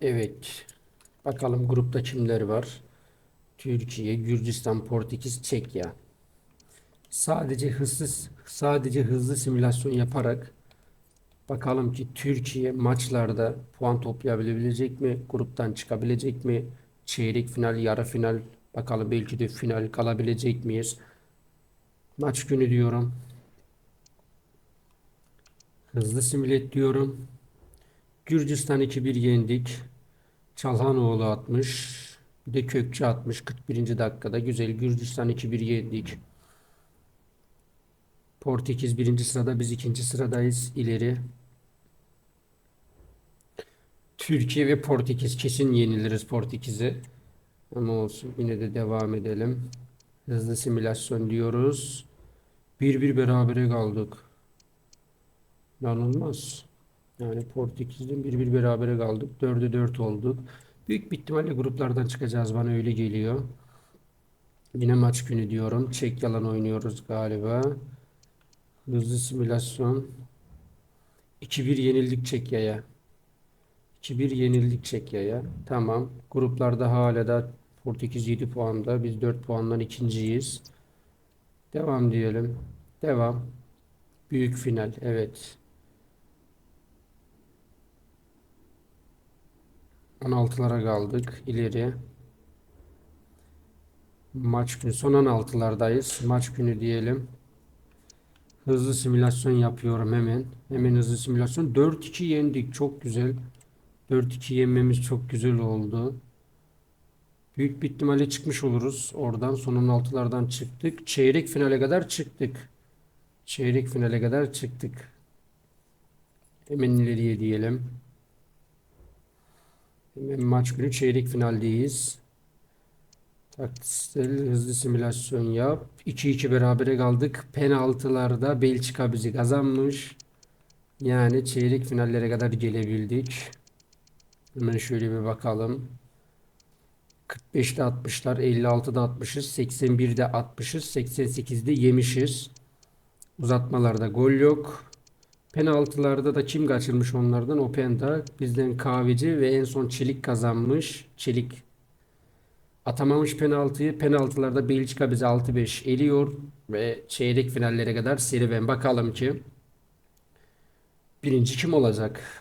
Evet. Bakalım grupta kimler var? Türkiye, Gürcistan, Portekiz, Çekya. Sadece hızlı sadece hızlı simülasyon yaparak bakalım ki Türkiye maçlarda puan toplayabilecek mi? Gruptan çıkabilecek mi? Çeyrek final, yarı final, bakalım belki de final kalabilecek miyiz? Maç günü diyorum. Hızlı simület diyorum. Gürcistan 2-1 yendik. Çalhanoğlu atmış. Bir de Kökçü atmış 41. dakikada. Güzel. Gürcistan 2-1 yendik. Portekiz birinci sırada. Biz ikinci sıradayız. İleri. Türkiye ve Portekiz. Kesin yeniliriz Portekiz'e. Ama olsun. Yine de devam edelim. Hızlı simülasyon diyoruz. 1-1 berabere kaldık. İnanılmaz. Yani Portekiz'den 1-1 berabere kaldık. 4'e 4 olduk. Büyük bir ihtimalle gruplardan çıkacağız bana öyle geliyor. Yine maç günü diyorum. Çek yalan oynuyoruz galiba. Hızlı simülasyon. 2-1 yenildik Çekya'ya. 2-1 yenildik Çekya'ya. Tamam. Gruplarda hala da Portekiz 7 puanda. Biz 4 puandan ikinciyiz. Devam diyelim. Devam. Büyük final. Evet. 16'lara kaldık. İleri. Maç günü. Son 16'lardayız. Maç günü diyelim. Hızlı simülasyon yapıyorum hemen. Hemen hızlı simülasyon. 4-2 yendik. Çok güzel. 4-2 yenmemiz çok güzel oldu. Büyük bir ihtimalle çıkmış oluruz. Oradan son 16'lardan çıktık. Çeyrek finale kadar çıktık. Çeyrek finale kadar çıktık. Hemen ileriye diyelim. Hemen maç günü çeyrek finaldeyiz. Taktiksel hızlı simülasyon yap. 2-2 berabere kaldık. Penaltılarda Belçika bizi kazanmış. Yani çeyrek finallere kadar gelebildik. Hemen şöyle bir bakalım. 45'te 60'lar, 56'da 60'ız, 81'de 60'ız, 88'de yemişiz. Uzatmalarda gol yok. Penaltılarda da kim kaçırmış onlardan? Openda. Bizden Kahveci ve en son Çelik kazanmış. Çelik atamamış penaltıyı. Penaltılarda Belçika bizi 6-5 eliyor ve çeyrek finallere kadar serüven. Bakalım ki birinci kim olacak?